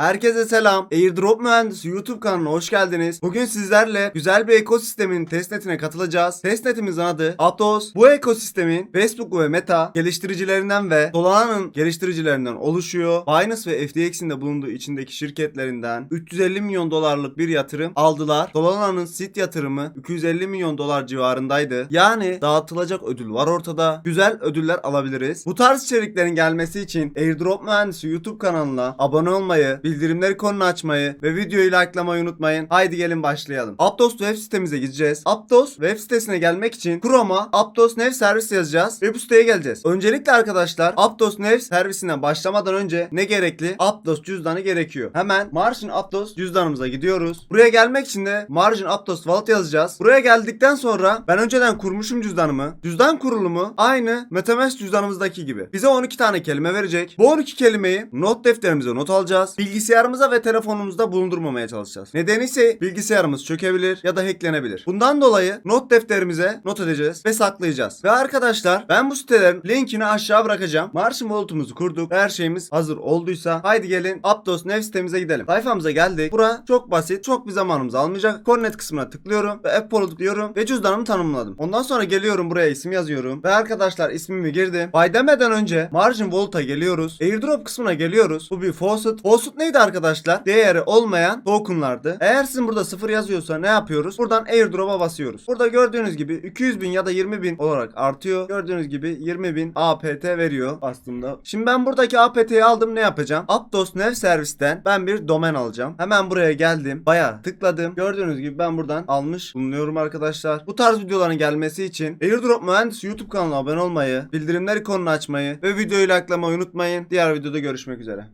Herkese selam. Airdrop Mühendisi YouTube kanalına hoş geldiniz. Bugün sizlerle güzel bir ekosistemin testnetine katılacağız. Testnetimizin adı Aptos. Bu ekosistemin Facebook ve Meta geliştiricilerinden ve Solana'nın geliştiricilerinden oluşuyor. Binance ve FTX'in de bulunduğu içindeki şirketlerinden 350 milyon dolarlık bir yatırım aldılar. Solana'nın sit yatırımı 250 milyon dolar civarındaydı. Yani dağıtılacak ödül var ortada. Güzel ödüller alabiliriz. Bu tarz içeriklerin gelmesi için Airdrop Mühendisi YouTube kanalına abone olmayı, bildirimleri konunu açmayı ve videoyu likelamayı unutmayın. Haydi gelin başlayalım. Aptos web sitemize gideceğiz. Aptos web sitesine gelmek için Chrome'a Aptos Nav Servis yazacağız ve bu siteye geleceğiz. Öncelikle arkadaşlar Aptos Nav servisine başlamadan önce ne gerekli? Aptos cüzdanı gerekiyor. Hemen Margin Aptos cüzdanımıza gidiyoruz. Buraya gelmek için de Margin Aptos Wallet yazacağız. Buraya geldikten sonra ben önceden kurmuşum cüzdanımı. Cüzdan kurulumu aynı MetaMask cüzdanımızdaki gibi. Bize 12 tane kelime verecek. Bu 12 kelimeyi not defterimize not alacağız. Bilgisayarımıza ve telefonumuzda bulundurmamaya çalışacağız. Nedeni ise bilgisayarımız çökebilir ya da hacklenebilir. Bundan dolayı not defterimize not edeceğiz ve saklayacağız. Ve arkadaşlar ben bu sitelerin linkini aşağı bırakacağım. Marşin Wallet'umuzu kurduk. Her şeyimiz hazır olduysa haydi gelin Aptos Nev sitemize gidelim. Sayfamıza geldik. Bura çok basit. Çok bir zamanımızı almayacak. Coordinate kısmına tıklıyorum ve Apple diyorum ve cüzdanımı tanımladım. Ondan sonra geliyorum buraya isim yazıyorum. Ve arkadaşlar ismimi girdim. Bay demeden önce Margin Wallet'a geliyoruz. Airdrop kısmına geliyoruz. Bu bir faucet. Faucet neydi arkadaşlar? Değeri olmayan tokenlardı. Eğer sizin burada sıfır yazıyorsa ne yapıyoruz? Buradan airdrop'a basıyoruz. Burada gördüğünüz gibi 200 bin ya da 20 bin olarak artıyor. Gördüğünüz gibi 20 bin APT veriyor aslında. Şimdi ben buradaki APT'yi aldım ne yapacağım? Aptos Nev Servis'ten ben bir domain alacağım. Hemen buraya geldim. Baya tıkladım. Gördüğünüz gibi ben buradan almış bulunuyorum arkadaşlar. Bu tarz videoların gelmesi için Airdrop Mühendisi YouTube kanalına abone olmayı, bildirimleri konunu açmayı ve videoyu likelamayı unutmayın. Diğer videoda görüşmek üzere.